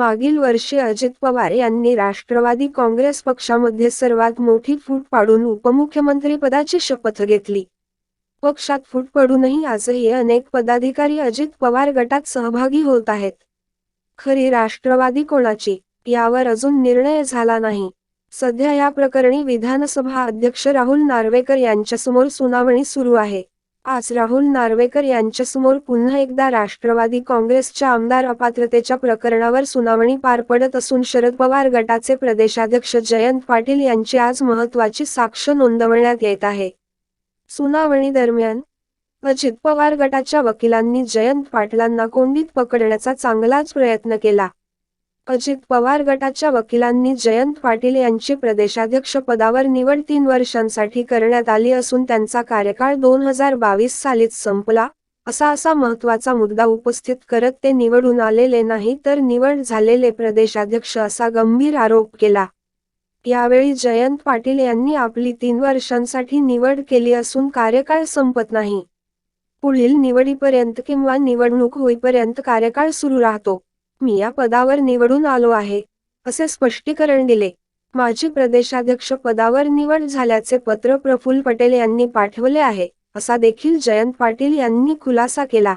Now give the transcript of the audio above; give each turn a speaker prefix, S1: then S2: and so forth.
S1: मागील वर्षी अजित पवार यांनी राष्ट्रवादी काँग्रेस पक्षामध्ये सर्वात मोठी फूट पाडून उपमुख्यमंत्रीपदाची शपथ घेतली. पक्षात फूट पडूनही आजही अनेक पदाधिकारी अजित पवार गटात सहभागी होत आहेत. खरी राष्ट्रवादी कोणाची? यावर अजून निर्णय झाला नाही. सध्या या प्रकरणी विधानसभा अध्यक्ष राहुल नार्वेकर यांच्यासमोर सुनावणी सुरू आहे. आज राहुल नार्वेकर यांच्यासमोर पुन्हा एकदा राष्ट्रवादी काँग्रेसच्या आमदार अपात्रतेच्या प्रकरणावर सुनावणी पार पडत असून शरद पवार गटाचे प्रदेशाध्यक्ष जयंत पाटील यांची आज महत्वाची साक्ष नोंदवण्यात येत आहे. सुनावणी दरम्यान अजित पवार गटाच्या वकिलांनी जयंत पाटलांना कोंडीत पकडण्याचा चांगलाच प्रयत्न केला. अजित पवार गटाच्या वकिलांनी जयंत पाटील यांची प्रदेशाध्यक्ष पदावर निवड तीन वर्षांसाठी करण्यात आली असून त्यांचा कार्यकाळ दोन हजार बावीस सालीच संपला. असा असा महत्त्वाचा मुद्दा उपस्थित करत ते निवडून आलेले नाही तर निवड झालेले प्रदेशाध्यक्ष असा गंभीर आरोप केला. यावेळी जयंत पाटील यांनी आपली तीन वर्षांसाठी निवड केली असून कार्यकाळ संपत नाही. पुढील निवडीपर्यंत किंवा निवडणूक होईपर्यंत कार्यकाळ सुरू राहतो. मी या पदावर निवडून आलो आहे असे स्पष्टीकरण दिले. माजी प्रदेशाध्यक्ष पदावर निवड झाल्याचे पत्र प्रफुल्ल पटेल यांनी पाठवले आहे असा देखील जयंत पाटील यांनी खुलासा केला.